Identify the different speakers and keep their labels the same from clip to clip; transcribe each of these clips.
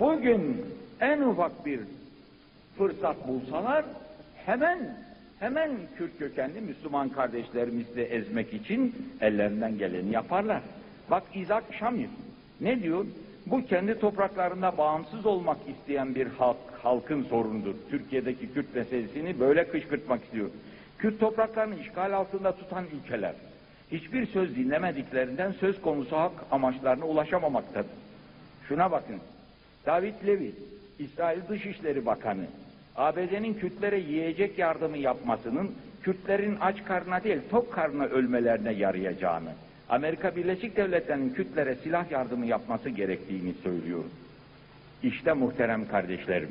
Speaker 1: Bugün en ufak bir fırsat bulsalar hemen hemen Kürt kökenli Müslüman kardeşlerimizi ezmek için ellerinden geleni yaparlar. Bak İzak Şamir ne diyor? Bu kendi topraklarında bağımsız olmak isteyen bir halk, halkın sorunudur. Türkiye'deki Kürt meselesini böyle kışkırtmak istiyor. Kürt topraklarını işgal altında tutan ülkeler hiçbir söz dinlemediklerinden söz konusu hak amaçlarına ulaşamamaktadır. Şuna bakın. David Levy, İsrail Dışişleri Bakanı, ABD'nin Kürtlere yiyecek yardımı yapmasının Kürtlerin aç karnına değil tok karnına ölmelerine yarayacağını, Amerika Birleşik Devletleri'nin Kürtlere silah yardımı yapması gerektiğini söylüyor. İşte muhterem kardeşlerim,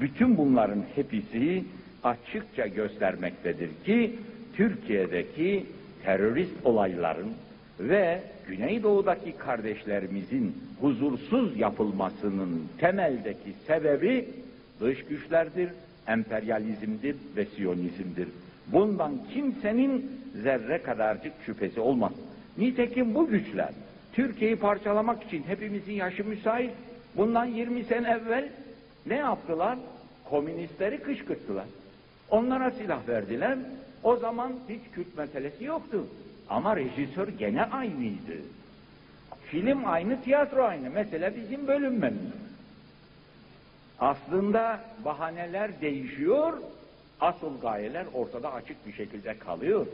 Speaker 1: bütün bunların hepsi açıkça göstermektedir ki Türkiye'deki terörist olayların ve Güneydoğu'daki kardeşlerimizin huzursuz yapılmasının temeldeki sebebi dış güçlerdir, emperyalizmdir ve siyonizmdir. Bundan kimsenin zerre kadarcık şüphesi olmaz. Nitekim bu güçler Türkiye'yi parçalamak için hepimizin yaşı müsait. Bundan 20 sene evvel ne yaptılar? Komünistleri kışkırttılar. Onlara silah verdiler. O zaman hiç Kürt meselesi yoktu. Ama rejisör gene aynıydı. Film aynı, tiyatro aynı. Mesele bizim bölünmemiz. Aslında bahaneler değişiyor, asıl gayeler ortada açık bir şekilde kalıyor.